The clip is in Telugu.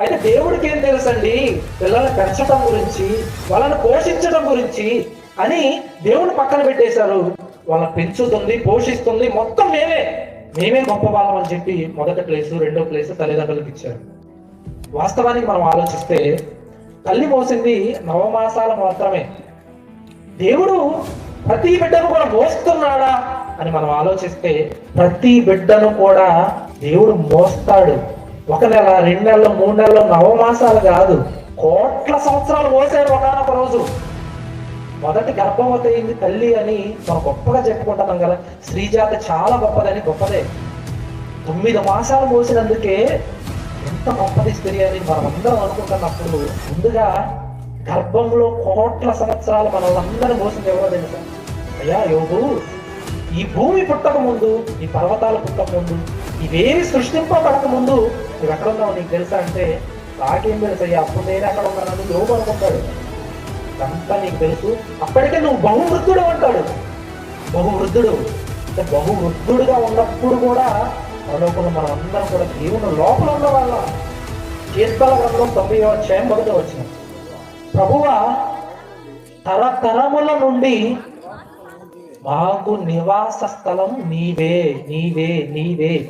అయితే దేవుడికి ఏం తెలుసండి? పిల్లల్ని పెంచడం గురించి వాళ్ళని పోషించడం గురించి అని దేవుని పక్కన పెట్టేశారు. వాళ్ళని పెంచుతుంది పోషిస్తుంది మొత్తం మేమే. మేమే గొప్ప వాళ్ళం అని చెప్పి మొదటి ప్లేస్ రెండో ప్లేస్ తల్లిదండ్రులకు ఇచ్చారు. వాస్తవానికి మనం ఆలోచిస్తే తల్లి మోసింది నవమాసాలు మాత్రమే. దేవుడు ప్రతి బిడ్డను కూడా మోస్తున్నాడా అని మనం ఆలోచిస్తే ప్రతి బిడ్డను కూడా దేవుడు మోస్తాడు. ఒక నెల రెండు నెలలు మూడు నెలలు నవమాసాలు కాదు. కోట్ల సంవత్సరాలు పోసారు ఒకనొక రోజు. మొదటి గర్భవతి అయింది తల్లి అని మనం గొప్పగా చెప్పుకుంటున్నాం కదా. శ్రీజాత చాలా గొప్పదని గొప్పదే. తొమ్మిది మాసాలు పోసినందుకే ఎంత గొప్పది స్త్రీ అని మనం అందరం అనుకుంటున్నప్పుడు ముందుగా గర్భంలో కోట్ల సంవత్సరాలు మనల్ని అందరూ మోసింది ఎవరో తెలుసా? అయ్యా యోగు ఈ భూమి పుట్టక ముందు ఈ పర్వతాలు పుట్టక ముందు ఇవేవి సృష్టింపబడక ముందు నువ్వు ఎక్కడ ఉన్నావు నీకు తెలుసా అంటే నాకేం తెలుసు అయ్యా అప్పుడు నేను ఎక్కడ ఉన్నానని లోపు అనుకుంటాడు. అంతా నీకు తెలుసు. అప్పటికే నువ్వు బహువృద్ధుడు అంటాడు. బహువృద్ధుడు. అంటే బహువృద్ధుడుగా ఉన్నప్పుడు కూడా పరలోకంలో మనం అందరం కూడా దేవుని లోపల ఉన్న వాళ్ళ కీర్తన గ్రంథం తొంభై అధ్యాయం మొదట వచ్చిన ప్రభువ తరతరముల నుండి మాకు నివాస స్థలం నీవే నీవే నీవే.